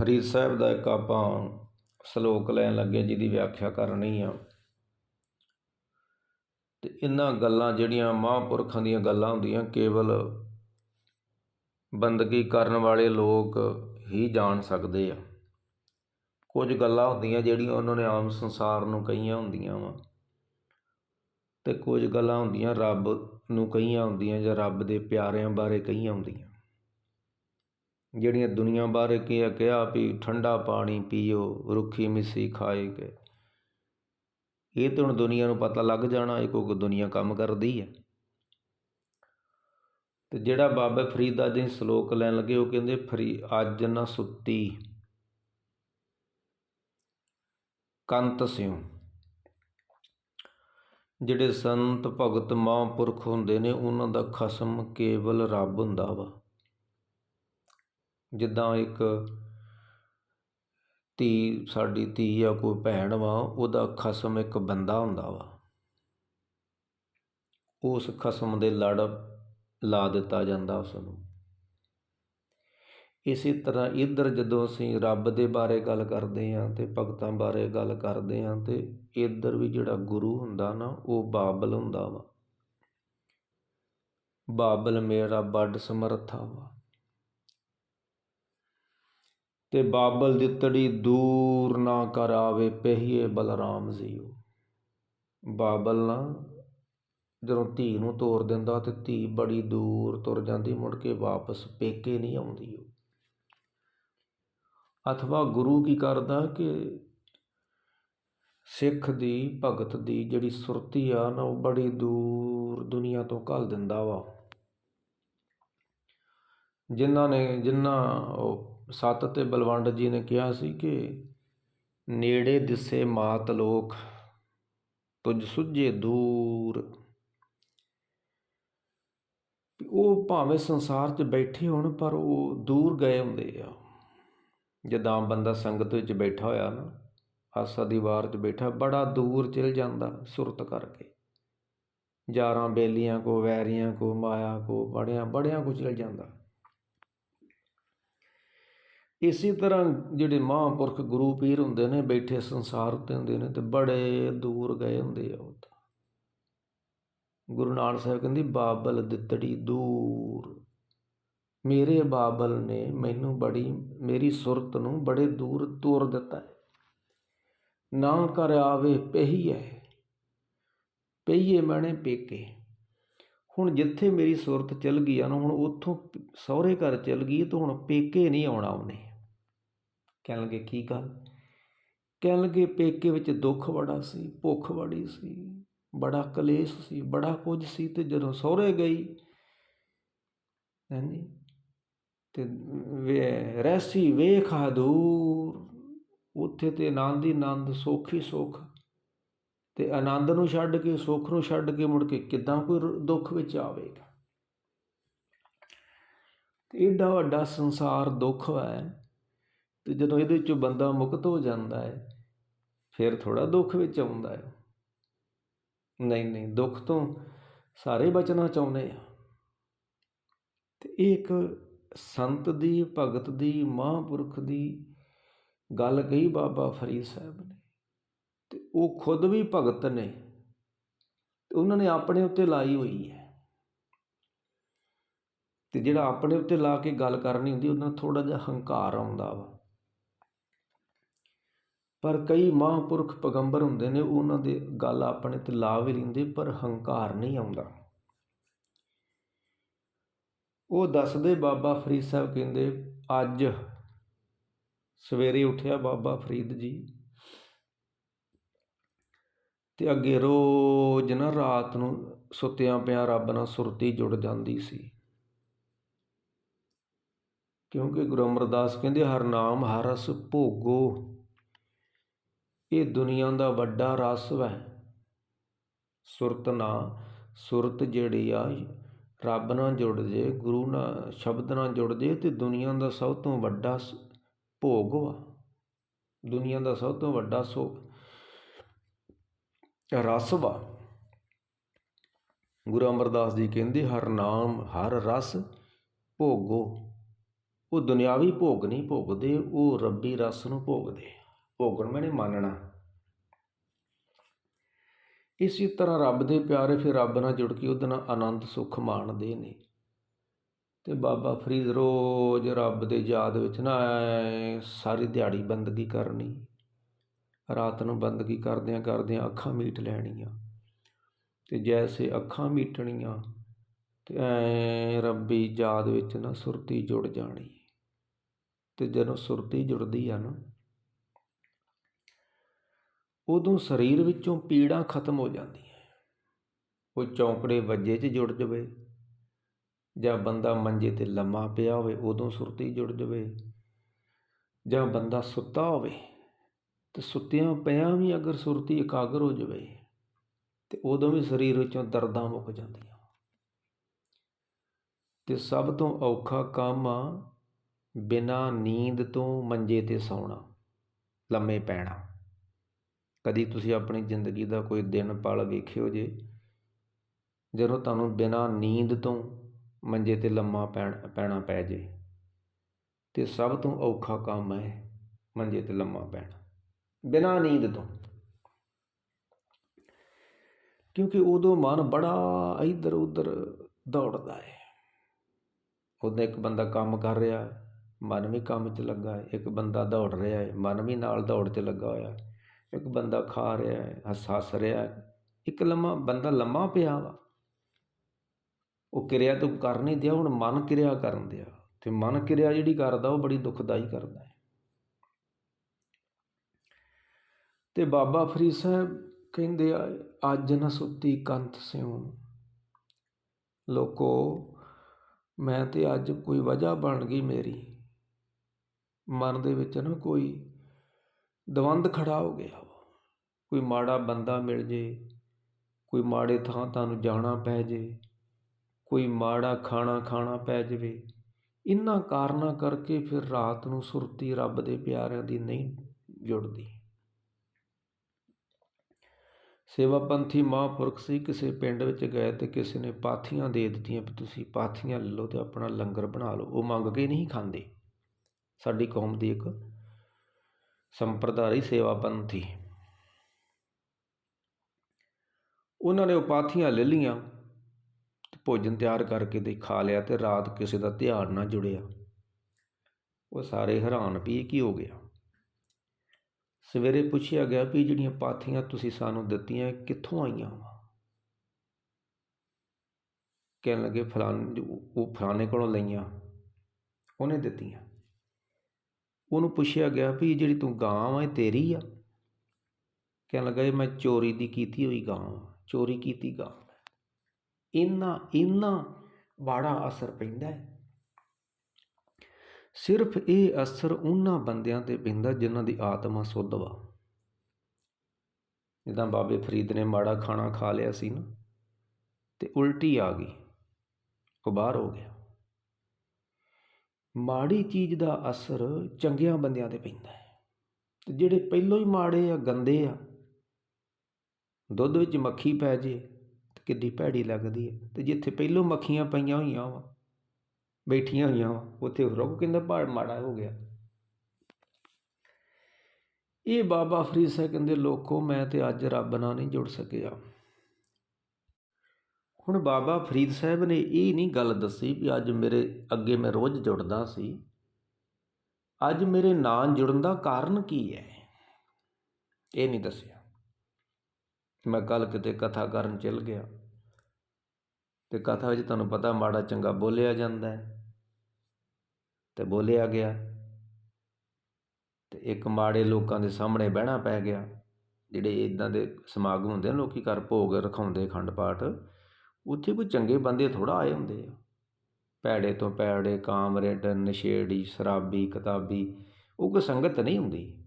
ਫਰੀਦ ਸਾਹਿਬ ਦਾ ਇੱਕ ਆਪਾਂ ਸ਼ਲੋਕ ਲੈਣ ਲੱਗੇ ਜਿਹਦੀ ਵਿਆਖਿਆ ਕਰਨੀ ਆ। ਤੇ ਇਹਨਾਂ ਗੱਲਾਂ ਜਿਹੜੀਆਂ ਮਹਾਂਪੁਰਖਾਂ ਦੀਆਂ ਗੱਲਾਂ ਹੁੰਦੀਆਂ, ਕੇਵਲ ਬੰਦਗੀ ਕਰਨ ਵਾਲੇ ਲੋਕ ਹੀ ਜਾਣ ਸਕਦੇ ਆ। ਕੁਝ ਗੱਲਾਂ ਹੁੰਦੀਆਂ ਜਿਹੜੀਆਂ ਉਹਨਾਂ ਨੇ ਆਮ ਸੰਸਾਰ ਨੂੰ ਕਹੀਆਂ ਹੁੰਦੀਆਂ ਵਾ। ਤੇ ਕੁਝ ਗੱਲਾਂ ਹੁੰਦੀਆਂ ਰੱਬ ਨੂੰ ਕਹੀਆਂ ਹੁੰਦੀਆਂ ਜਾਂ ਰੱਬ ਦੇ ਪਿਆਰਿਆਂ ਬਾਰੇ ਕਹੀਆਂ ਹੁੰਦੀਆਂ। ਜਿਹੜੀਆਂ ਦੁਨੀਆ ਬਾਰੇ ਕੀ ਕਿਹਾ ਵੀ ਠੰਡਾ ਪਾਣੀ ਪੀਓ, ਰੁੱਖੀ ਮਿੱਸੀ ਖਾਏ ਕੇ। ਇਹ ਤਾਂ ਹੁਣ ਦੁਨੀਆ ਨੂੰ ਪਤਾ ਲੱਗ ਜਾਣਾ, ਇਹ ਕੋਈ ਦੁਨੀਆ ਕੰਮ ਕਰਦੀ ਹੈ ਤੇ ਜਿਹੜਾ ਬਾਬਾ ਫਰੀਦ ਦਾ ਜੀ ਸ਼ਲੋਕ ਲੈਣ ਲੱਗੇ, ਉਹ ਕਹਿੰਦੇ, ਫਰੀ ਅੱਜ ਨਾ ਸੁੱਤੀ, ਕੰਤ ਸਿਉ। ਜਿਹੜੇ ਸੰਤ ਭਗਤ ਮਹਾਂਪੁਰਖ ਹੁੰਦੇ ਨੇ, ਉਹਨਾਂ ਦਾ ਖਸਮ ਕੇਵਲ ਰੱਬ ਹੁੰਦਾ ਵਾ। ਜਿੱਦਾਂ ਇੱਕ ਧੀ, ਸਾਡੀ ਧੀ ਜਾਂ ਕੋਈ ਭੈਣ ਵਾ, ਉਹਦਾ ਖਸਮ ਇੱਕ ਬੰਦਾ ਹੁੰਦਾ ਵਾ। ਉਸ ਖਸਮ ਦੇ ਲੜ ਲਾ ਦਿੱਤਾ ਜਾਂਦਾ ਉਸ ਨੂੰ ਇਸੇ ਤਰ੍ਹਾਂ ਇੱਧਰ ਜਦੋਂ ਅਸੀਂ ਰੱਬ ਦੇ ਬਾਰੇ ਗੱਲ ਕਰਦੇ ਹਾਂ ਤੇ ਭਗਤਾਂ ਬਾਰੇ ਗੱਲ ਕਰਦੇ ਹਾਂ ਤੇ ਇੱਧਰ ਵੀ ਜਿਹੜਾ ਗੁਰੂ ਹੁੰਦਾ ਨਾ, ਉਹ ਬਾਬਲ ਹੁੰਦਾ ਵਾ। ਬਾਬਲ ਮੇਰਾ ਵੱਡ ਸਮਰੱਥਾ ਵਾ। ਤੇ ਬਾਬਲ ਦਿੱਤੜੀ ਦੂਰ ਨਾ ਕਰ ਆਵੇ ਪਹੀਏ ਬਲਰਾਮ ਜੀਓ। ਬਾਬਲ ਨਾ ਜਦੋਂ ਧੀ ਨੂੰ ਤੋਰ ਦਿੰਦਾ ਤੇ ਧੀ ਬੜੀ ਦੂਰ ਤੁਰ ਜਾਂਦੀ, ਮੁੜ ਕੇ ਵਾਪਸ ਪੇਕੇ ਨਹੀਂ ਆਉਂਦੀ ਉਹ। ਅਥਵਾ ਗੁਰੂ ਕੀ ਕਰਦਾ ਕਿ ਸਿੱਖ ਦੀ, ਭਗਤ ਦੀ ਜਿਹੜੀ ਸੁਰਤੀ ਆ ਨਾ, ਉਹ ਬੜੀ ਦੂਰ ਦੁਨੀਆ ਤੋਂ ਘੱਲ ਦਿੰਦਾ ਵਾ। ਜਿਨ੍ਹਾਂ ਨੇ, ਜਿਨ੍ਹਾਂ ਉਹ ਸੱਤ ਤੇ ਬਲਵੰਡ ਜੀ ਨੇ ਕਿਹਾ ਸੀ ਕਿ ਨੇੜੇ ਦਿਸੇ ਮਾਤ ਲੋਕ, ਤੁਝ ਸੁਝੇ ਦੂਰ। ਉਹ ਭਾਵੇਂ ਸੰਸਾਰ 'ਚ ਬੈਠੇ ਹੋਣ, ਪਰ ਉਹ ਦੂਰ ਗਏ ਹੁੰਦੇ ਆ। ਜਿੱਦਾਂ ਬੰਦਾ ਸੰਗਤ ਵਿੱਚ ਬੈਠਾ ਹੋਇਆ ਨਾ, ਆਸਾ ਦੀ ਵਾਰ 'ਚ ਬੈਠਾ, ਬੜਾ ਦੂਰ ਚਲ ਜਾਂਦਾ ਸੁਰਤ ਕਰਕੇ। ਯਾਰਾਂ ਬੇਲੀਆਂ ਕੋ, ਵੈਰੀਆਂ ਕੋ, ਮਾਇਆ ਕੋ, ਬੜਿਆਂ ਬੜਿਆਂ ਕੋ ਚਲ ਜਾਂਦਾ। ਇਸੇ ਤਰ੍ਹਾਂ ਜਿਹੜੇ ਮਹਾਂਪੁਰਖ ਗੁਰੂ ਪੀਰ ਹੁੰਦੇ ਨੇ, ਬੈਠੇ ਸੰਸਾਰ ਉੱਤੇ ਹੁੰਦੇ ਨੇ ਤੇ ਬੜੇ ਦੂਰ ਗਏ ਹੁੰਦੇ ਆ ਉਹ ਤਾਂ ਗੁਰੂ ਨਾਨਕ ਸਾਹਿਬ ਕਹਿੰਦੀ, ਬਾਬਲ ਦਿੱਤੜੀ ਦੂਰ। ਮੇਰੇ ਬਾਬਲ ਨੇ ਮੈਨੂੰ ਬੜੀ, ਮੇਰੀ ਸੁਰਤ ਨੂੰ ਬੜੇ ਦੂਰ ਤੋਰ ਦਿੱਤਾ ਨਾ ਕਰ ਆਵੇ ਪਹੀਏ ਪਹੀਏ ਮੈਨੇ ਪੇਕੇ। ਹੁਣ ਜਿੱਥੇ ਮੇਰੀ ਸੁਰਤ ਚਲ ਗਈ ਆ ਨਾ, ਹੁਣ ਉੱਥੋਂ ਸਹੁਰੇ ਘਰ ਚਲ ਗਈ ਤਾਂ ਹੁਣ ਪੇਕੇ ਨਹੀਂ ਆਉਣਾ ਉਹਨੇ। ਕਹਿਣ ਲੱਗੇ, ਕੀ ਗੱਲ? ਕਹਿਣ ਲੱਗੇ, ਪੇਕੇ ਵਿੱਚ ਦੁੱਖ ਬੜਾ ਸੀ, ਭੁੱਖ ਬੜੀ ਸੀ, ਬੜਾ ਕਲੇਸ਼ ਸੀ, ਬੜਾ ਕੁਝ ਸੀ ਤੇ ਜਦੋਂ ਸਹੁਰੇ ਗਈ ਹਾਂਜੀ ਤੇ ਰਹਿਸੀ ਵੇਖਾ ਦੂਰ, ਉੱਥੇ ਤੇ ਆਨੰਦ ਹੀ ਆਨੰਦ, ਸੁੱਖ ਹੀ ਸੁੱਖ, ਤੇ ਆਨੰਦ ਨੂੰ ਛੱਡ ਕੇ, ਸੁੱਖ ਨੂੰ ਛੱਡ ਕੇ ਮੁੜ ਕੇ ਕਿੱਦਾਂ ਕੋਈ ਦੁੱਖ ਵਿੱਚ ਆਵੇਗਾ? ਤੇ ਏਡਾ ਵੱਡਾ ਸੰਸਾਰ ਦੁੱਖ ਹੈ। ਅਤੇ ਜਦੋਂ ਇਹਦੇ 'ਚੋਂ ਬੰਦਾ ਮੁਕਤ ਹੋ ਜਾਂਦਾ ਹੈ, ਫਿਰ ਥੋੜ੍ਹਾ ਦੁੱਖ ਵਿੱਚ ਆਉਂਦਾ ਹੈ। ਨਹੀਂ ਨਹੀਂ, ਦੁੱਖ ਤੋਂ ਸਾਰੇ ਬਚਣਾ ਚਾਹੁੰਦੇ ਆ। ਅਤੇ ਇਹ ਇੱਕ ਸੰਤ ਦੀ, ਭਗਤ ਦੀ, ਮਹਾਂਪੁਰਖ ਦੀ ਗੱਲ ਕਹੀ ਬਾਬਾ ਫਰੀਦ ਸਾਹਿਬ ਨੇ। ਅਤੇ ਉਹ ਖੁਦ ਵੀ ਭਗਤ ਨੇ। ਤੇ ਉਹਨਾਂ ਨੇ ਆਪਣੇ ਉੱਤੇ ਲਾਈ ਹੋਈ ਹੈ। ਤੇ ਜਿਹੜਾ ਆਪਣੇ ਉੱਤੇ ਲਾ ਕੇ ਗੱਲ ਕਰਨੀ ਹੁੰਦੀ, ਉਹਨਾਂ ਥੋੜਾ ਜਿਹਾ ਹੰਕਾਰ ਆਉਂਦਾ ਵਾ। ਪਰ ਕਈ ਮਹਾਂਪੁਰਖ ਪੈਗੰਬਰ ਹੁੰਦੇ ਨੇ, ਉਹਨਾਂ ਦੇ ਗੱਲ ਆਪਣੇ ਤੇ ਲਾ ਵੀ ਲੈਂਦੇ, ਪਰ ਹੰਕਾਰ ਨਹੀਂ ਆਉਂਦਾ। ਉਹ ਦੱਸਦੇ, ਬਾਬਾ ਫਰੀਦ ਸਾਹਿਬ ਕਹਿੰਦੇ, ਅੱਜ ਸਵੇਰੇ ਉੱਠਿਆ ਬਾਬਾ ਫਰੀਦ ਜੀ ਤੇ ਅੱਗੇ ਰੋਜ਼ ਨਾ ਰਾਤ ਨੂੰ ਸੁੱਤਿਆਂ ਪਿਆ ਰੱਬ ਨਾਲ ਸੁਰਤੀ ਜੁੜ ਜਾਂਦੀ ਸੀ। ਕਿਉਂਕਿ ਗੁਰੂ ਅਮਰਦਾਸ ਕਹਿੰਦੇ, ਹਰ ਨਾਮ ਹਰ ਭੋਗੋ। ਇਹ ਦੁਨੀਆ ਦਾ ਵੱਡਾ ਰਸ ਹੈ ਸੁਰਤ ਨਾ, ਸੁਰਤ ਜਿਹੜੀ ਆ, ਰੱਬ ਨਾਲ ਜੁੜ ਜੇ, ਗੁਰੂ ਨਾਲ, ਸ਼ਬਦ ਨਾਲ ਜੁੜ ਜੇ, ਤੇ ਦੁਨੀਆ ਦਾ ਸਭ ਤੋਂ ਵੱਡਾ ਭੋਗ ਵਾ। ਦੁਨੀਆ ਦਾ ਸਭ ਤੋਂ ਵੱਡਾ ਸੋ, ਰਸ ਵਾ। ਗੁਰੂ ਅਮਰਦਾਸ ਜੀ ਕਹਿੰਦੇ, ਹਰ ਨਾਮ, ਹਰ ਰਸ ਭੋਗੋ। ਉਹ ਦੁਨਿਆਵੀ ਭੋਗ ਨਹੀਂ ਭੋਗਦੇ, ਉਹ ਰੱਬੀ ਰਸ ਨੂੰ ਭੋਗਦੇ ਭੋਗਣ ਮੈਨੇ ਮੰਨਣਾ। ਇਸੇ ਤਰ੍ਹਾਂ ਰੱਬ ਦੇ ਪਿਆਰੇ ਫਿਰ ਰੱਬ ਨਾਲ ਜੁੜ ਕੇ ਉਹਦੇ ਨਾਲ ਆਨੰਦ ਸੁੱਖ ਮਾਣਦੇ ਨੇ। ਤੇ ਬਾਬਾ ਫਰੀਦ ਰੋਜ਼ ਰੱਬ ਦੇ ਯਾਦ ਵਿੱਚ ਨਾ ਐਂ ਸਾਰੀ ਦਿਹਾੜੀ ਬੰਦਗੀ ਕਰਨੀ। ਰਾਤ ਨੂੰ ਬੰਦਗੀ ਕਰਦਿਆਂ ਕਰਦਿਆਂ ਅੱਖਾਂ ਮੀਟ ਲੈਣੀਆਂ। ਤੇ ਜੈਸੇ ਅੱਖਾਂ ਮੀਟਣੀਆਂ ਤੇ ਐ ਰੱਬੀ ਯਾਦ ਵਿੱਚ ਨਾ ਸੁਰਤੀ ਜੁੜ ਜਾਣੀ। ਤੇ ਜਦੋਂ ਸੁਰਤੀ ਜੁੜਦੀ ਆ ਨਾ ਉਦੋਂ ਸਰੀਰ ਵਿੱਚੋਂ ਪੀੜਾਂ ਖਤਮ ਹੋ ਜਾਂਦੀਆਂ ਉਹ ਚੌਂਕੜੇ ਵੱਜੇ 'ਚ ਜੁੜ ਜਵੇ ਜਾਂ ਬੰਦਾ ਮੰਜੇ ਤੇ ਲੰਮਾ ਪਿਆ ਹੋਵੇ ਉਦੋਂ ਸੁਰਤੀ ਜੁੜ ਜਵੇ ਜਾਂ ਬੰਦਾ ਸੁੱਤਾ ਹੋਵੇ ਤੇ ਸੁੱਤਿਆਂ ਪਿਆਂ ਵੀ ਅਗਰ ਸੁਰਤੀ ਇਕਾਗਰ ਹੋ ਜਵੇ ਤੇ ਉਦੋਂ ਵੀ ਸਰੀਰ ਵਿੱਚੋਂ ਦਰਦਾਂ ਮੁੱਕ ਜਾਂਦੀਆਂ। ਤੇ ਸਭ ਤੋਂ ਔਖਾ ਕੰਮ ਆ ਬਿਨਾਂ ਨੀਂਦ ਤੋਂ ਮੰਜੇ ਤੇ ਸੌਣਾ, ਲੰਮੇ ਪੈਣਾ। ਕਦੀ ਤੁਸੀਂ ਆਪਣੀ ਜ਼ਿੰਦਗੀ ਦਾ ਕੋਈ ਦਿਨ ਪਲ ਵੇਖਿਓ ਜੇ, ਜਦੋਂ ਤੁਹਾਨੂੰ ਬਿਨਾਂ ਨੀਂਦ ਤੋਂ ਮੰਜੇ ਤੇ ਲੰਮਾ ਪੈਣ, ਪੈਣਾ ਪੈ ਜੇ, ਤੇ ਸਭ ਤੋਂ ਔਖਾ ਕੰਮ ਹੈ ਮੰਜੇ ਤੇ ਲੰਮਾ ਪੈਣਾ, ਬਿਨਾਂ ਨੀਂਦ ਤੋਂ। ਕਿਉਂਕਿ ਉਦੋਂ ਮਨ ਬੜਾ ਇੱਧਰ ਉੱਧਰ ਦੌੜਦਾ ਹੈ। ਉਹਦਾ ਇੱਕ ਬੰਦਾ ਕੰਮ ਕਰ ਰਿਹਾ, ਮਨ ਵੀ ਕੰਮ 'ਚ ਲੱਗਾ ਹੈ, ਇੱਕ ਬੰਦਾ ਦੌੜ ਰਿਹਾ ਹੈ, ਮਨ ਵੀ ਨਾਲ ਦੌੜ 'ਚ ਲੱਗਾ ਹੋਇਆ। ਇੱਕ ਬੰਦਾ ਖਾ ਰਿਹਾ ਹੈ ਹੱਸ ਹੱਸ ਰਿਹਾ ਇੱਕ ਲੰਮਾ, ਬੰਦਾ ਲੰਮਾ ਪਿਆ ਵਾ। ਉਹ ਕਿਰਿਆ ਤੂੰ ਕਰ ਨਹੀਂ ਦਿਆ, ਹੁਣ ਮਨ ਕਿਰਿਆ ਕਰਨ ਦਿਆ। ਤੇ ਮਨ ਕਿਰਿਆ ਜਿਹੜੀ ਕਰਦਾ, ਉਹ ਬੜੀ ਦੁਖਦਾਈ ਕਰਦਾ ਹੈ। ਤੇ ਬਾਬਾ ਫਰੀਦ ਸਾਹਿਬ ਕਹਿੰਦੇ ਆ, ਅੱਜ ਨਾ ਸੁੱਤੀ ਕੰਤ ਸਿਉ। ਲੋਕੋ, ਮੈਂ ਤੇ ਅੱਜ ਕੋਈ ਵਜ੍ਹਾ ਬਣ ਗਈ ਮੇਰੀ। ਮਨ ਦੇ ਵਿੱਚ ਨਾ ਕੋਈ ਦਵੰਦ ਖੜਾ ਹੋ ਗਿਆ ਕੋਈ ਮਾੜਾ ਬੰਦਾ ਮਿਲ ਜੇ, ਕੋਈ ਮਾੜੇ ਥਾਂ ਤੁਹਾਨੂੰ ਜਾਣਾ ਪੈ ਜੇ, ਕੋਈ ਮਾੜਾ ਖਾਣਾ ਖਾਣਾ ਪੈ ਜਵੇ ਇਹਨਾਂ ਕਾਰਨਾਂ ਕਰਕੇ ਫਿਰ ਰਾਤ ਨੂੰ ਸੁਰਤੀ ਰੱਬ ਦੇ ਪਿਆਰਿਆਂ ਦੀ ਨਹੀਂ ਜੁੜਦੀ। ਸੇਵਾ ਪੰਥੀ ਮਹਾਂਪੁਰਖ ਸੀ, ਕਿਸੇ ਪਿੰਡ ਵਿੱਚ ਗਏ ਤੇ ਕਿਸੇ ਨੇ ਪਾਥੀਆਂ ਦੇ ਦਿੱਤੀਆਂ ਵੀ ਤੁਸੀਂ ਪਾਥੀਆਂ ਲੈ ਲਓ ਤੇ ਆਪਣਾ ਲੰਗਰ ਬਣਾ ਲਓ, ਉਹ ਮੰਗ ਕੇ ਨਹੀਂ ਖਾਂਦੇ। ਸਾਡੀ ਕੌਮ ਦੀ ਇੱਕ ਸੰਪਰਦਾਇ ਸੇਵਾ ਪੰਥੀ ਉਹਨਾਂ ਨੇ ਉਹ ਪਾਥੀਆਂ ਲੈ ਲੀਆਂ ਭੋਜਨ ਤਿਆਰ ਕਰਕੇ ਦੇ ਖਾ ਲਿਆ ਤੇ ਰਾਤ ਕਿਸੇ ਦਾ ਧਿਆਨ ਨਾ ਜੁੜਿਆ। ਉਹ ਸਾਰੇ ਹੈਰਾਨ ਵੀ ਕੀ ਹੋ ਗਿਆ? ਸਵੇਰੇ ਪੁੱਛਿਆ ਗਿਆ ਵੀ ਜਿਹੜੀਆਂ ਪਾਥੀਆਂ ਤੁਸੀਂ ਸਾਨੂੰ ਦਿੱਤੀਆਂ ਕਿੱਥੋਂ ਆਈਆਂ ਵਾ? ਕਹਿਣ ਲੱਗੇ, ਫਲਾਣੇ, ਉਹ ਫਲਾਣੇ ਕੋਲੋਂ ਲਈਆਂ। ਉਹਨੇ ਦਿੱਤੀਆਂ। ਉਹਨੂੰ ਪੁੱਛਿਆ ਗਿਆ ਵੀ ਜਿਹੜੀ ਤੂੰ ਗਾਂ ਵਾ ਇਹ ਤੇਰੀ ਆ? ਕਹਿਣ ਲੱਗਾ ਇਹ ਮੈਂ ਚੋਰੀ ਦੀ ਕੀਤੀ ਹੋਈ ਗਾਂ ਵਾ ਚੋਰੀ ਕੀਤੀ ਗਾਂ ਇੰਨਾ ਇੰਨਾ ਬਾੜਾ ਅਸਰ ਪੈਂਦਾ ਹੈ। ਸਿਰਫ ਇਹ ਅਸਰ ਉਹਨਾਂ ਬੰਦਿਆਂ ਤੇ ਪੈਂਦਾ ਜਿਨ੍ਹਾਂ ਦੀ ਆਤਮਾ ਸੁੱਧ ਵਾ। ਜਿੱਦਾਂ ਬਾਬੇ ਫਰੀਦ ਨੇ ਮਾੜਾ ਖਾਣਾ ਖਾ ਲਿਆ ਸੀ ਨਾ, ਤੇ ਉਲਟੀ ਆ ਗਈ, ਉਹ ਬਾਹਰ ਹੋ ਗਿਆ। ਮਾੜੀ ਚੀਜ਼ ਦਾ ਅਸਰ ਚੰਗਿਆਂ ਬੰਦਿਆਂ ਤੇ ਪੈਂਦਾ ਹੈ। ਤੇ ਜਿਹੜੇ ਪਹਿਲੋਂ ਹੀ ਮਾੜੇ ਆ, ਗੰਦੇ ਆ, ਦੁੱਧ ਵਿੱਚ ਮੱਖੀ ਪੈ ਜੇ ਤੇ ਕਿੱਡੀ ਭੈੜੀ ਲੱਗਦੀ ਹੈ। ਤੇ ਜਿੱਥੇ ਪਹਿਲੋਂ ਮੱਖੀਆਂ ਪਈਆਂ ਹੋਈਆਂ ਵਾ, ਬੈਠੀਆਂ ਹੋਈਆਂ ਵਾ, ਉੱਥੇ ਰੁਕ ਕਹਿੰਦਾ ਪਹਾੜ ਮਾੜਾ ਹੋ ਗਿਆ। ਇਹ ਬਾਬਾ ਫਰੀਦ ਸਾਹਿਬ ਕਹਿੰਦੇ, ਲੋਕੋ, ਮੈਂ ਤੇ ਅੱਜ ਰੱਬ ਨਾਲ ਨਹੀਂ ਜੁੜ ਸਕਿਆ। ਹੁਣ ਬਾਬਾ ਫਰੀਦ ਸਾਹਿਬ ਨੇ ਇਹ ਨਹੀਂ ਗੱਲ ਦੱਸੀ ਵੀ ਅੱਜ ਮੇਰੇ ਅੱਗੇ ਮੈਂ ਰੋਜ਼ ਜੁੜਦਾ ਸੀ। ਅੱਜ ਮੇਰੇ ਨਾਲ ਜੁੜਨ ਦਾ ਕਾਰਨ ਕੀ ਹੈ? ਇਹ ਨਹੀਂ ਦੱਸਿਆ। ਮੈਂ ਕੱਲ ਕਿਤੇ ਕਥਾ ਕਰਨ ਚੱਲ ਗਿਆ। ਤੇ ਕਥਾ ਵਿੱਚ ਤੁਹਾਨੂੰ ਪਤਾ ਮਾੜਾ ਚੰਗਾ ਬੋਲਿਆ ਜਾਂਦਾ ਹੈ। ਤੇ ਬੋਲਿਆ ਗਿਆ। ਤੇ ਇੱਕ ਮਾੜੇ ਲੋਕਾਂ ਦੇ ਸਾਹਮਣੇ ਬਹਿਣਾ ਪੈ ਗਿਆ। ਜਿਹੜੇ ਇਦਾਂ ਦੇ ਸਮਾਗਮ ਹੁੰਦੇ ਨੇ ਲੋਕੀ ਘਰ ਭੋਗ ਰਖਾਉਂਦੇ ਖੰਡ ਪਾਠ। ਉੱਥੇ ਕੋਈ ਚੰਗੇ ਬੰਦੇ ਥੋੜ੍ਹਾ ਆਏ ਹੁੰਦੇ ਆ। ਭੈੜੇ ਤੋਂ ਭੈੜੇ, ਕਾਮਰੇਡ, ਨਸ਼ੇੜੀ, ਸ਼ਰਾਬੀ, ਕਿਤਾਬੀ, ਉਹ ਕੋਈ ਸੰਗਤ ਨਹੀਂ ਹੁੰਦੀ।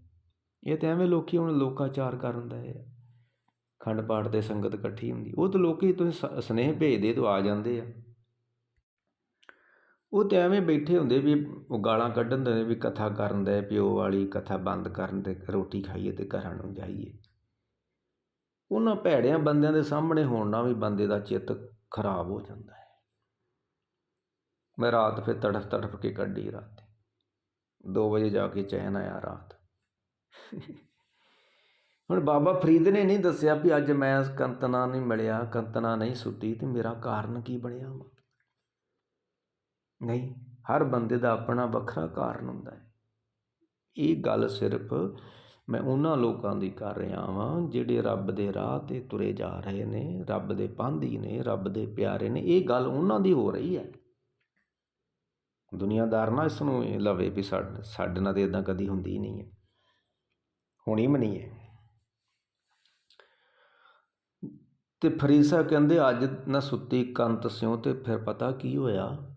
ਇਹ ਤਾਂ ਐਵੇਂ ਲੋਕੀ ਹੁਣ ਲੋਕਾਚਾਰ ਕਰਨ ਦਾ ਹੈ ਖੰਡ ਪਾਠ ਤੇ ਸੰਗਤ ਇਕੱਠੀ ਹੁੰਦੀ। ਉਹ ਤਾਂ ਲੋਕੀ ਤੁਸੀਂ ਸਨੇਹ ਭੇਜਦੇ ਤੋਂ ਆ ਜਾਂਦੇ ਆ। ਉਹ ਤੇ ਐਵੇਂ ਬੈਠੇ ਹੁੰਦੇ ਵੀ ਉਹ ਗਾਲਾਂ ਕੱਢਣ ਦੇ ਵੀ ਕਥਾ ਕਰਨ ਦੇ, ਪਿਓ ਵਾਲੀ ਕਥਾ ਬੰਦ ਕਰਨ ਤੇ ਰੋਟੀ ਖਾਈਏ ਤੇ ਘਰਾਂ ਨੂੰ ਜਾਈਏ। ਉਹਨਾਂ ਭੈੜਿਆਂ ਬੰਦਿਆਂ ਦੇ ਸਾਹਮਣੇ ਹੋਣ ਨਾਲ ਵੀ ਬੰਦੇ ਦਾ ਚਿੱਤ ਖਰਾਬ ਹੋ ਜਾਂਦਾ ਹੈ। ਮੈਂ ਰਾਤ ਫਿਰ ਤੜਫ ਤੜਫ ਕੇ ਕੱਢੀ ਰਾਤ। 2 ਵਜੇ ਜਾ ਕੇ ਚੈਨ ਆਇਆ ਰਾਤ। ਹੁਣ ਬਾਬਾ ਫਰੀਦ ਨੇ ਨਹੀਂ ਦੱਸਿਆ ਵੀ ਅੱਜ ਮੈਂ ਕੰਤਨਾ ਨਹੀਂ ਮਿਲਿਆ, ਕੰਤਨਾ ਨਹੀਂ ਸੁੱਤੀ ਤੇ ਮੇਰਾ ਕਾਰਨ ਕੀ ਬਣਿਆ ਵਾ? ਨਹੀਂ, ਹਰ ਬੰਦੇ ਦਾ ਆਪਣਾ ਵੱਖਰਾ ਕਾਰਨ ਹੁੰਦਾ ਹੈ। ਇਹ ਗੱਲ ਸਿਰਫ ਮੈਂ ਉਹਨਾਂ ਲੋਕਾਂ ਦੀ ਕਰ ਰਿਹਾ ਵਾਂ, ਜਿਹੜੇ ਰੱਬ ਦੇ ਰਾਹ ਤੇ ਤੁਰੇ ਜਾ ਰਹੇ ਨੇ, ਰੱਬ ਦੇ ਪਾਂਧੀ ਨੇ, ਰੱਬ ਦੇ ਪਿਆਰੇ ਨੇ, ਇਹ ਗੱਲ ਉਹਨਾਂ ਦੀ ਹੋ ਰਹੀ ਹੈ। ਦੁਨੀਆਦਾਰ ਨਾ ਇਸ ਨੂੰ ਲਵੇ ਵੀ ਸਾਡੇ ਸਾਡੇ ਨਾਲ ਤੇ ਇਦਾਂ ਕਦੀ ਹੁੰਦੀ ਨਹੀਂ ਹੈ। ਹੋਣੀ ਵੀ ਨਹੀਂ ਹੈ। ਤੇ ਫਰੀਸਾ ਕਹਿੰਦੇ, ਅੱਜ ਨਾ ਸੁੱਤੀ ਕੰਤ ਸਿਉ ਤੇ ਫਿਰ ਪਤਾ ਕੀ ਹੋਇਆ?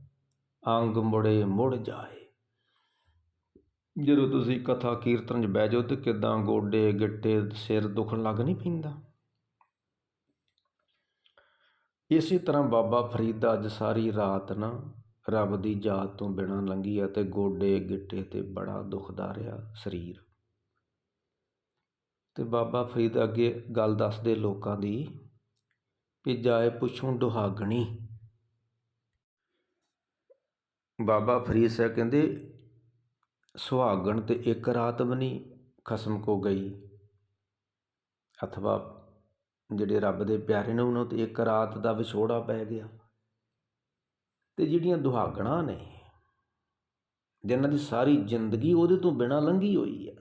ਅੰਗ ਮੁੜੇ ਮੁੜ ਜਾਏ। ਜਦੋਂ ਤੁਸੀਂ ਕਥਾ ਕੀਰਤਨ 'ਚ ਬਹਿ ਜਾਓ ਤੇ ਕਿਦਾਂ ਗੋਡੇ, ਗਿੱਟੇ, ਸਿਰ ਦੁਖਣ ਲੱਗ ਨਹੀਂ ਪੈਂਦਾ? ਇਸੇ ਤਰ੍ਹਾਂ ਬਾਬਾ ਫਰੀਦ ਅੱਜ ਸਾਰੀ ਰਾਤ ਨਾ ਰੱਬ ਦੀ ਯਾਦ ਤੋਂ ਬਿਨਾਂ ਲੰਘੀ ਅਤੇ ਗੋਡੇ, ਗਿੱਟੇ ਤੇ ਬੜਾ ਦੁਖਦਾ ਰਿਹਾ ਸਰੀਰ। ਤੇ ਬਾਬਾ ਫਰੀਦ ਅੱਗੇ ਗੱਲ ਦੱਸਦੇ ਲੋਕਾਂ ਦੀ ਵੀ ਜਾਏ ਪੁੱਛੋਂ ਦੁਹਾਗਣੀ। ਬਾਬਾ ਫਰੀਦ ਸਾਹਿਬ ਕਹਿੰਦੇ ਸੁਹਾਗਣ ਤੇ ਇੱਕ ਰਾਤ ਵੀ ਨਹੀਂ ਖਸਮ ਕੋ ਗਈ। ਅਥਵਾ ਜਿਹੜੇ ਰੱਬ ਦੇ ਪਿਆਰੇ ਨੇ ਉਹਨਾਂ ਤੇ ਇੱਕ ਰਾਤ ਦਾ ਵਿਛੋੜਾ ਪੈ ਗਿਆ। ਤੇ ਜਿਹੜੀਆਂ ਦੁਹਾਗਣਾ ਨੇ, ਜਿਨ੍ਹਾਂ ਦੀ ਸਾਰੀ ਜ਼ਿੰਦਗੀ ਉਹਦੇ ਤੋਂ ਬਿਨਾਂ ਲੰਘੀ ਹੋਈ ਹੈ।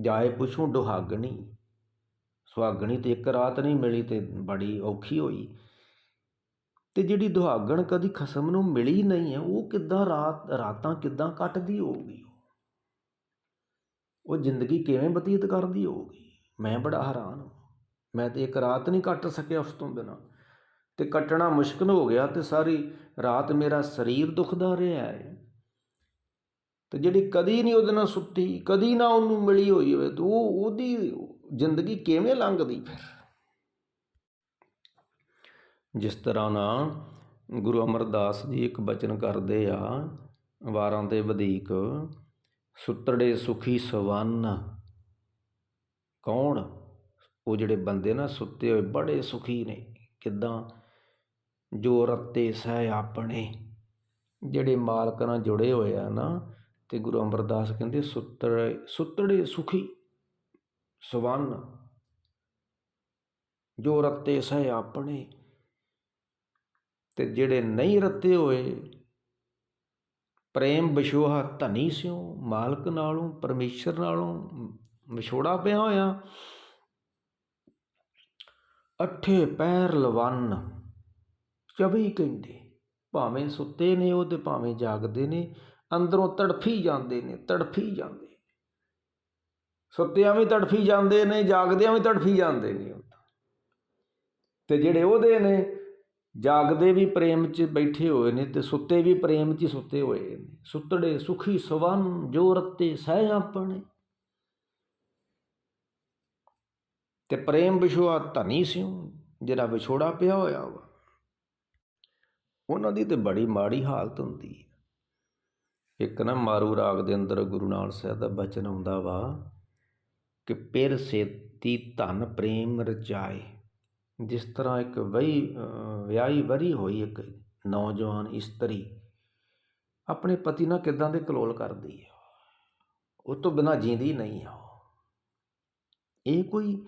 ਜਾਏ ਪੁੱਛੋਂ ਦੁਹਾਗਣੀ, ਸੁਹਾਗਣੀ ਤੇ ਇੱਕ ਰਾਤ ਨਹੀਂ ਮਿਲੀ ਤੇ ਬੜੀ ਔਖੀ ਹੋਈ। ਅਤੇ ਜਿਹੜੀ ਦੁਹਾਗਣ ਕਦੀ ਖਸਮ ਨੂੰ ਮਿਲੀ ਨਹੀਂ ਹੈ, ਉਹ ਕਿੱਦਾਂ ਰਾਤ, ਰਾਤਾਂ ਕਿੱਦਾਂ ਕੱਟਦੀ ਹੋਊਗੀ? ਉਹ ਜ਼ਿੰਦਗੀ ਕਿਵੇਂ ਬਤੀਤ ਕਰਦੀ ਹੋਊਗੀ? ਮੈਂ ਬੜਾ ਹੈਰਾਨ ਹਾਂ। ਮੈਂ ਤੇ ਇੱਕ ਰਾਤ ਨਹੀਂ ਕੱਟ ਸਕਿਆ ਉਸ ਤੋਂ ਬਿਨਾਂ। ਤੇ ਕੱਟਣਾ ਮੁਸ਼ਕਲ ਹੋ ਗਿਆ ਤੇ ਸਾਰੀ ਰਾਤ ਮੇਰਾ ਸਰੀਰ ਦੁਖਦਾ ਰਿਹਾ ਹੈ। ਤੇ ਜਿਹੜੀ ਕਦੀ ਨਹੀਂ ਉਹਦੇ ਨਾਲ ਸੁੱਤੀ, ਕਦੀ ਨਾ ਉਹਨੂੰ ਮਿਲੀ ਹੋਈ ਹੋਵੇ, ਤੇ ਉਹ ਉਹਦੀ ਜ਼ਿੰਦਗੀ ਕਿਵੇਂ ਲੰਘਦੀ ਫਿਰ? ਜਿਸ ਤਰ੍ਹਾਂ ਨਾ ਗੁਰੂ ਅਮਰਦਾਸ ਜੀ ਇੱਕ ਬਚਨ ਕਰਦੇ ਆ, ਵਾਰਾਂ ਦੇ ਵਧੀਕ, ਸੁੱਤੜੇ ਸੁਖੀ ਸਵੰਨ। ਕੌਣ? ਉਹ ਜਿਹੜੇ ਬੰਦੇ ਨਾ ਸੁੱਤੇ ਹੋਏ ਬੜੇ ਸੁਖੀ ਨੇ, ਕਿਦਾਂ? ਜੋ ਰੱਤੇ ਸਹਿ ਆਪਣੇ। ਜਿਹੜੇ ਮਾਲਕ ਨਾਲ ਜੁੜੇ ਹੋਏ ਆ ਨਾ, ਤੇ ਗੁਰੂ ਅਮਰਦਾਸ ਕਹਿੰਦੇ ਸੁੱਤੜੇ ਸੁੱਤੜੇ ਸੁਖੀ ਸਵੰਨ। ਜੋ ਰੱਤੇ ਸਹਿ ਆਪਣੇ। ਤੇ ਜਿਹੜੇ ਨਹੀਂ ਰੱਤੇ ਹੋਏ, ਪ੍ਰੇਮ ਵਿਸ਼ੋਹਾ ਧਨੀ ਸਿਓ ਮਾਲਕ ਨਾਲੋਂ, ਪਰਮੇਸ਼ਰ ਨਾਲੋਂ ਵਿਛੋੜਾ ਪਿਆ ਹੋਇਆ। ਅੱਠੇ ਪੈਰ ਲਵੰਨ ਚਵੀ ਕਹਿੰਦੇ, ਭਾਵੇਂ ਸੁੱਤੇ ਨੇ ਉਹ ਤੇ ਭਾਵੇਂ ਜਾਗਦੇ ਨੇ, ਅੰਦਰੋਂ ਤੜਫੀ ਜਾਂਦੇ ਨੇ, ਤੜਫੀ ਜਾਂਦੇ ਸੁੱਤਿਆਂ ਵੀ ਤੜਫੀ ਜਾਂਦੇ ਨੇ, ਜਾਗਦਿਆਂ ਵੀ ਤੜਫੀ ਜਾਂਦੇ ਨੇ। ਤੇ ਜਿਹੜੇ ਉਹਦੇ ਨੇ ਜਾਗਦੇ ਵੀ ਪ੍ਰੇਮ 'ਚ ਬੈਠੇ ਹੋਏ ਨੇ ਤੇ ਸੁੱਤੇ ਵੀ ਪ੍ਰੇਮ 'ਚ ਹੀ ਸੁੱਤੇ ਹੋਏ ਨੇ। ਸੁੱਤੜੇ ਸੁਖੀ ਸਵਨ ਜੋ ਰਤੇ ਸਹਿ ਆਪਣੇ। ਤੇ ਪ੍ਰੇਮ ਵਿਛੋਆ ਧਨੀ ਸਿਉ, ਜਿਹੜਾ ਵਿਛੋੜਾ ਪਿਆ ਹੋਇਆ ਵਾ। ਉਹਨਾਂ ਦੀ ਤੇ ਬੜੀ ਮਾੜੀ ਹਾਲਤ ਹੁੰਦੀ ਹੈ। ਇੱਕ ਨਾ ਮਾਰੂ ਰਾਗ ਦੇ ਅੰਦਰ ਗੁਰੂ ਨਾਨਕ ਸਾਹਿਬ ਦਾ ਬਚਨ ਆਉਂਦਾ ਵਾ ਕਿ ਪਿਰ ਸੇਤੀ ਧਨ ਪ੍ਰੇਮ ਰਚਾਏ। ਜਿਸ ਤਰ੍ਹਾਂ ਇੱਕ ਵਈ ਵਿਆਹੀ ਵਰੀ ਹੋਈ ਇੱਕ ਨੌਜਵਾਨ ਇਸਤਰੀ ਆਪਣੇ ਪਤੀ ਨਾਲ ਕਿਦਾਂ ਦੇ ਕਲੋਲ ਕਰਦੀ ਹੈ ਉਹ ਤੋਂ ਬਿਨਾ ਜੀਂਦੀ ਨਹੀਂ ਆ ਇਹ ਕੋਈ,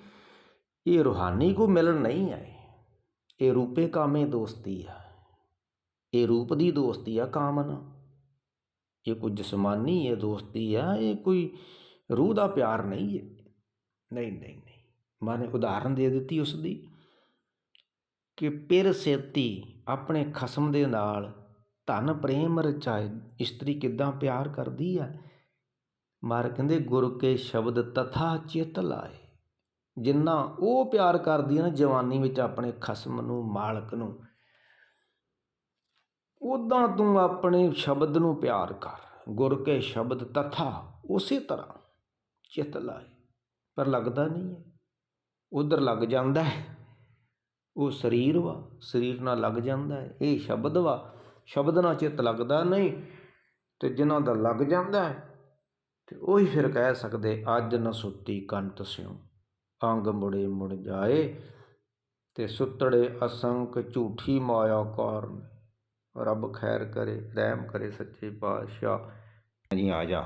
ਇਹ ਰੂਹਾਨੀ ਕੋ ਮਿਲਣ ਨਹੀਂ ਹੈ ਇਹ ਰੂਪੇ ਕਾਮੇ ਦੋਸਤੀ ਆ। ਇਹ ਰੂਪ ਦੀ ਦੋਸਤੀ ਆ ਕਾਮਨ। ਇਹ ਕੋਈ ਜਿਸਮਾਨੀ ਇਹ ਦੋਸਤੀ ਆ, ਇਹ ਕੋਈ ਰੂਹ ਦਾ ਪਿਆਰ ਨਹੀਂ ਹੈ। ਨਹੀਂ ਨਹੀਂ ਨਹੀਂ। ਮਾਨੇ ਉਦਾਹਰਨ ਦੇ ਦਿੱਤੀ ਉਸ ਦੀ ਕਿ ਪਿਰ ਸੇਤੀ ਆਪਣੇ ਖਸਮ ਦੇ ਨਾਲ ਧਨ ਪ੍ਰੇਮ ਰਚਾਏ। ਇਸਤਰੀ ਕਿੱਦਾਂ ਪਿਆਰ ਕਰਦੀ ਹੈ ਮਾਰ ਕਹਿੰਦੇ, ਗੁਰ ਕੇ ਸ਼ਬਦ ਤਥਾ ਚਿਤ ਲਾਏ। ਜਿੰਨਾ ਉਹ ਪਿਆਰ ਕਰਦੀ ਹੈ ਨਾ, ਜਵਾਨੀ ਵਿੱਚ ਆਪਣੇ ਖਸਮ ਨੂੰ, ਮਾਲਕ ਨੂੰ ਉਦਾਂ ਤੂੰ ਆਪਣੇ ਸ਼ਬਦ ਨੂੰ ਪਿਆਰ ਕਰ। ਗੁਰ ਕੇ ਸ਼ਬਦ ਤਥਾ, ਉਸੇ ਤਰ੍ਹਾਂ ਚਿਤ ਲਾਏ। ਪਰ ਲੱਗਦਾ ਨਹੀਂ ਹੈ ਉਧਰ ਲੱਗ ਜਾਂਦਾ ਹੈ ਉਹ ਸਰੀਰ ਵਾ, ਸਰੀਰ ਨਾਲ ਲੱਗ ਜਾਂਦਾ ਹੈ, ਇਹ ਸ਼ਬਦ ਵਾ, ਸ਼ਬਦ ਨਾਲ ਚਿੱਤ ਲੱਗਦਾ ਨਹੀਂ, ਤੇ ਜਿਨ੍ਹਾਂ ਦਾ ਲੱਗ ਜਾਂਦਾ ਹੈ, ਤੇ ਉਹੀ ਫਿਰ ਕਹਿ ਸਕਦੇ, ਅੱਜ ਨ ਸੁੱਤੀ ਕੰਤ ਸਿਉ, ਅੰਗ ਮੁੜੇ ਮੁੜ ਜਾਏ, ਤੇ ਸੁੱਤੜੇ ਅਸੰਕ ਝੂਠੀ ਮਾਇਆ ਕਾਰਨ, ਰੱਬ ਖੈਰ ਕਰੇ, ਰਹਿਮ ਕਰੇ ਸੱਚੇ ਪਾਤਸ਼ਾਹ। ਜੀ ਆ ਜਾ।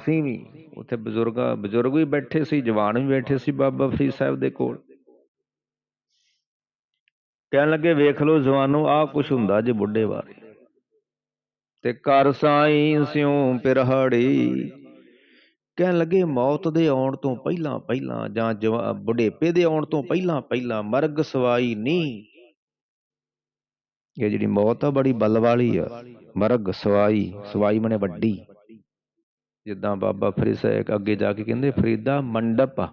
ਅਸੀਂ ਵੀ ਉੱਥੇ ਬਜ਼ੁਰਗ ਬਜ਼ੁਰਗ ਵੀ ਬੈਠੇ ਸੀ, ਜਵਾਨ ਵੀ ਬੈਠੇ ਸੀ ਬਾਬਾ ਫਰੀਦ ਸਾਹਿਬ ਦੇ ਕੋਲ। ਕਹਿਣ ਲੱਗੇ, ਵੇਖ ਲਓ ਜਵਾਨੋ, ਆਹ ਕੁਛ ਹੁੰਦਾ ਜੇ ਬੁੱਢੇ ਬਾਰੇ ਤੇ ਕਰ ਸਾਈ ਸਿਉ ਪਿਰਹੜੀ। ਕਹਿਣ ਲੱਗੇ, ਮੌਤ ਦੇ ਆਉਣ ਤੋਂ ਪਹਿਲਾਂ ਪਹਿਲਾਂ ਜਾਂ ਬੁਢੇਪੇ ਦੇ ਆਉਣ ਤੋਂ ਪਹਿਲਾਂ ਪਹਿਲਾਂ ਮਰਗ ਸਵਾਈ ਨਹੀਂ ਇਹ ਜਿਹੜੀ ਮੌਤ ਆ, ਬੜੀ ਬਲ ਵਾਲੀ ਆ। ਮਰਗ ਸਵਾਈ ਸਵਾਈ ਮਨੇ ਵੱਡੀ। ਜਿੱਦਾਂ ਬਾਬਾ ਫਰੀਦ ਸਾਹਿਬ ਅੱਗੇ ਜਾ ਕੇ ਕਹਿੰਦੇ, ਫਰੀਦਾ ਮੰਡਪ ਆ।